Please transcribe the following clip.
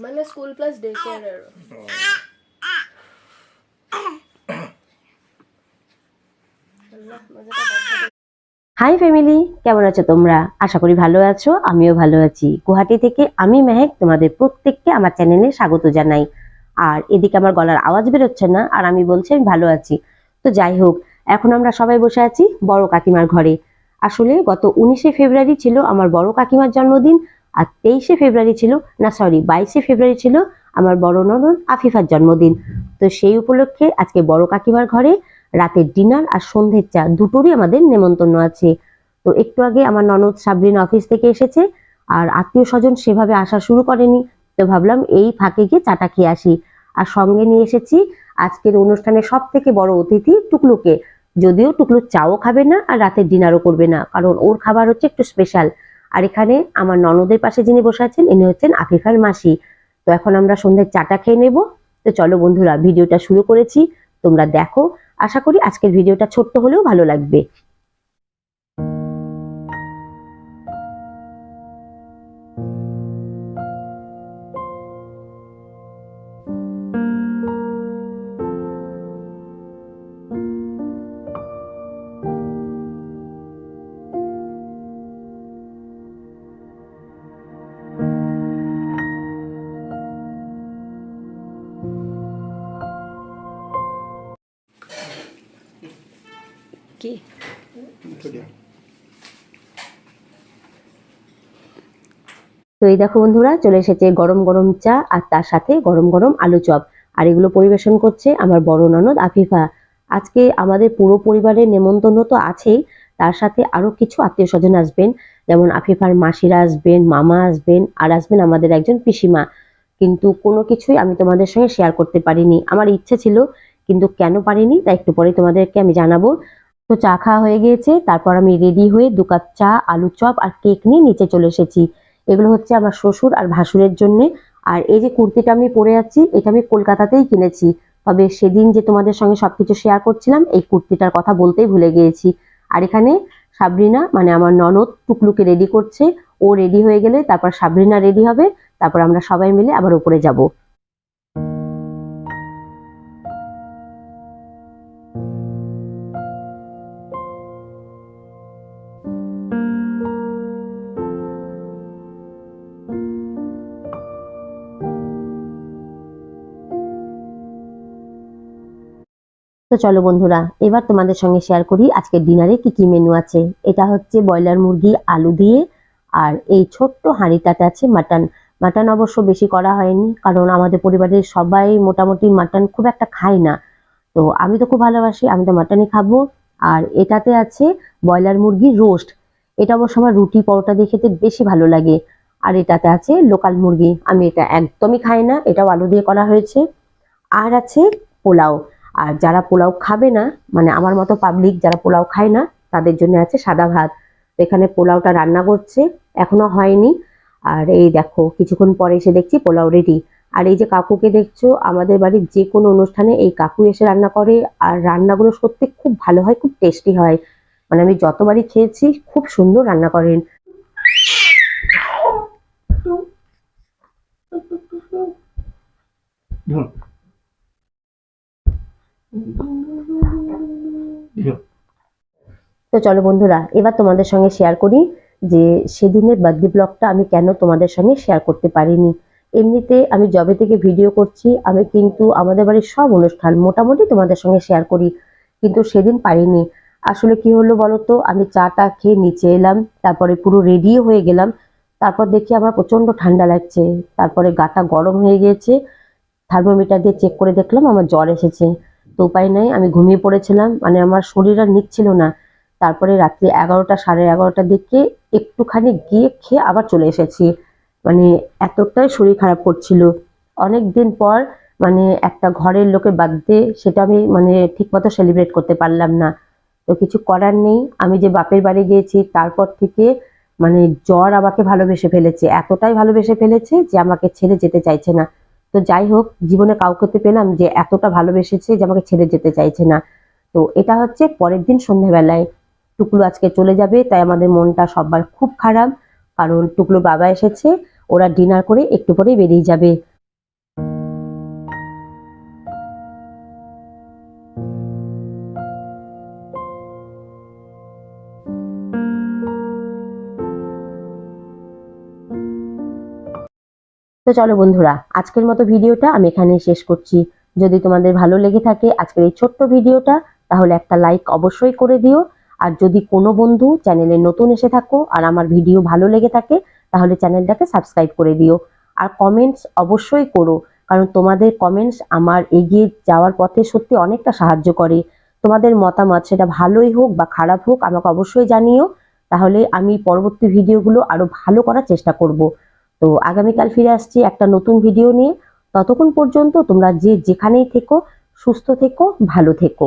মানে school plus day care বাচ্চাদের hi family কেমন আছো তোমরা? আশা করি ভালো আছো আমিও ভালো আছি। গুয়াহাটি থেকে আমি মেহেক তোমাদের প্রত্যেককে আমার চ্যানেলে স্বাগত জানাই। আর এদিকে আমার গলার আওয়াজ বেরোচ্ছে না আর আমি বলছি আমি ভালো আছি। তো যাই হোক এখন আমরা সবাই বসে আছি বড় কাকিমার ঘরে। আসলে গত উনিশে ফেব্রুয়ারি ছিল আমার বড় কাকিমার জন্মদিন আর তেইশে ফেব্রুয়ারি ছিল, না সরি বাইশে ফেব্রুয়ারি ছিল আমার বড় ননদ আফিফার জন্মদিন। তো সেই উপলক্ষে আজকে বড় কাকিমার ঘরে রাতের ডিনার আর সন্ধ্যের চা দুটোরই আমাদের নেমন্তন্ন আছে। তো একটু আগে আমার ননদ সাবরিন অফিস থেকে এসেছে আর আত্মীয় স্বজন সেভাবে আসা শুরু করেনি। তো ভাবলাম এই ফাঁকে গিয়ে চাটা খেয়ে আসি। আর সঙ্গে নিয়ে এসেছি আজকের অনুষ্ঠানের সব থেকে বড় অতিথি টুকলুকে। যদিও টুকলু চাও খাবে না আর রাতের ডিনারও করবে না, কারণ ওর খাবার হচ্ছে একটু স্পেশাল আর এখানে আমার ননদের পাশে যিনি বসে আছেন, ইনি হচ্ছেন আফিফার মাসি। তো এখন আমরা সন্ধ্যের চাটা খেয়ে নেব। তো চলো বন্ধুরা, ভিডিওটা শুরু করেছি। তোমরা দেখো। আশা করি আজকের ভিডিওটা ছোট্ট হলেও ভালো লাগবে। কি? তো এই দেখো বন্ধুরা, চলে এসেছে গরম গরম চা আর তার সাথে গরম গরম আলু চপ। আর এগুলো পরিবেশন করছে আমার বড় ননদ আফিফা। আজকে আমাদের পুরো পরিবারের নেমন্তন্ন তো আছেই, তার সাথে আরও কিছু আত্মীয় স্বজন আসবেন। যেমন আফিফার মাসিরা আসবেন, মামা আসবেন, আর আসবেন আমাদের একজন পিসিমা। কিন্তু কোনো কিছুই আমি তোমাদের সঙ্গে শেয়ার করতে পারিনি। আমার ইচ্ছে ছিল, কিন্তু কেন পারিনি, তা একটু পরে তোমাদেরকে আমি জানাব। তো চা খাওয়া হয়ে গিয়েছে। তারপর আমি রেডি হয়ে দু কাপ চা, আলু চপ আর কেক নিয়ে নিচে চলে এসেছি। এগুলো হচ্ছে আমার শ্বশুর আর ভাসুরের জন্য। আর এই যে কুর্তিটা আমি পরে আছি, এটা আমি কলকাতাতেই কিনেছি। তবে সেদিন যে তোমাদের সঙ্গে সবকিছু শেয়ার করছিলাম, এই কুর্তিটার কথা বলতেই ভুলে গিয়েছি। আর এখানে সাবরিনা মানে আমার ননদ, টুকলুকে রেডি করছে। ও রেডি হয়ে গেলে, তারপর সাবরিনা রেডি হবে। তারপর আমরা সবাই মিলে আবার উপরে যাব। তো চলো বন্ধুরা, এবার তোমাদের সঙ্গে শেয়ার করি আজকে ডিনারে কি কি মেনু আছে। এটা হচ্ছে ব্রয়লার মুরগি, আলু দিয়ে, আর এই ছোট্ট হাঁড়িটাতে আছে মাটন মাটন অবশ্য বেশি করা হয়নি, কারণ আমাদের পরিবারের সবাই মোটামুটি মাটন খুব একটা খায় না। তো আমি তো খুব ভালোবাসি, আমি তো মাটনই খাব। আর এটাতে আছে ব্রয়লার মুরগি রোস্ট এটা অবশ্য আমার রুটি পরোটা দিয়ে খেতে বেশি ভালো লাগে। আর এটাতে আছে লোকাল মুরগি। আমি এটা একদমই খাই না, এটাও আলু দিয়ে করা হয়েছে। আর আছে পোলাও। আর যারা পোলাও খাবে না মানে আমার মতো পাবলিক যারা পোলাও খায় না, তাদের জন্য আছে সাদা ভাত। এখানে পোলাওটা রান্না করছে, এখনও হয়নি। আর এই দেখো, কিছুক্ষণ পরে এসে দেখছি পোলাও রেডি আর এই যে কাকুকে দেখছ, আমাদের বাড়ির যে কোনো অনুষ্ঠানে এই কাকু এসে রান্না করে। আর রান্নাগুলো সত্যি খুব ভালো হয়, খুব টেস্টি হয়। মানে আমি যতবারই খেয়েছি, খুব সুন্দর রান্না করেন। তো চলো বন্ধুরা, এবার তোমাদের সঙ্গে শেয়ার করি যে সেদিনের বার্থডে ব্লগটা আমি কেন তোমাদের সঙ্গে শেয়ার করতে পারিনি। এমনিতে আমি জবে থেকে ভিডিও করছি, আমি কিন্তু আমাদের বাড়ির সব অনুষ্ঠান মোটামুটি তোমাদের সঙ্গে শেয়ার করি, কিন্তু সেদিন পারিনি। আসলে কি হলো বলো তো আমি চাটা খেয়ে নিচে এলাম, তারপরে পুরো রেডিও হয়ে গেলাম, তারপর দেখি আমার প্রচণ্ড ঠান্ডা লাগছে, তারপরে গাটা গরম হয়ে গিয়েছে থার্মোমিটার দিয়ে চেক করে দেখলাম আমার জ্বর এসেছে। উপায় নাই, আমি ঘুমিয়ে পড়েছিলাম মানে আমার শরীর আর নিচ্ছিল না। তারপরে রাত্রি এগারোটা, সাড়ে এগারোটার দিকে একটুখানি গিয়ে খেয়ে আবার চলে এসেছি। মানে এতটাই শরীর খারাপ করছিল। অনেক দিন পর মানে একটা ঘরের লোকের বার্থডে সেটা আমি মানে ঠিকমতো সেলিব্রেট করতে পারলাম না। তো কিছু করার নেই। আমি যে বাপের বাড়ি গিয়েছি, তারপর থেকে মানে জ্বর আমাকে ভালোবেসে ফেলেছে। এতটাই ভালোবেসে ফেলেছে যে আমাকে ছেড়ে যেতে চাইছে না। তো যাই হোক, জীবনে কাউকে তো পেলাম যে এতটা ভালোবেসেছে যে আমাকে ছেড়ে যেতে চাইছে না। তো এটা হচ্ছে পরের দিন সন্ধ্যাবেলায়। টুকলু আজকে চলে যাবে, তাই আমাদের মনটা সবার খুব খারাপ। কারণ টুকলু বাবা এসেছে, ওরা ডিনার করে একটু পরেই বেরিয়ে যাবে। চলো বন্ধুরা, আজকের মতো ভিডিওটা আমি এখানেই শেষ করছি। যদি তোমাদের ভালো লেগে থাকে আজকের এই ছোট্ট ভিডিওটা, তাহলে একটা লাইক অবশ্যই করে দিও। আর যদি কোনো বন্ধু চ্যানেলে নতুন এসে থাকো আর আমার ভিডিও ভালো লেগে থাকে, তাহলে চ্যানেলটাকে সাবস্ক্রাইব করে দিও। আর কমেন্টস অবশ্যই করো, কারণ তোমাদের কমেন্টস আমার এগিয়ে যাওয়ার পথে সত্যি অনেকটা সাহায্য করে। তোমাদের মতামত সেটা ভালোই হোক বা খারাপ হোক, আমাকে অবশ্যই জানিও। তাহলে আমি পরবর্তী ভিডিওগুলো আরও ভালো করার চেষ্টা করব। তো আগামীকাল ফিরে আসছি একটা নতুন ভিডিও নিয়ে। ততক্ষণ পর্যন্ত তোমরা যে যেখানেই থেকো, সুস্থ থেকো, ভালো থেকো।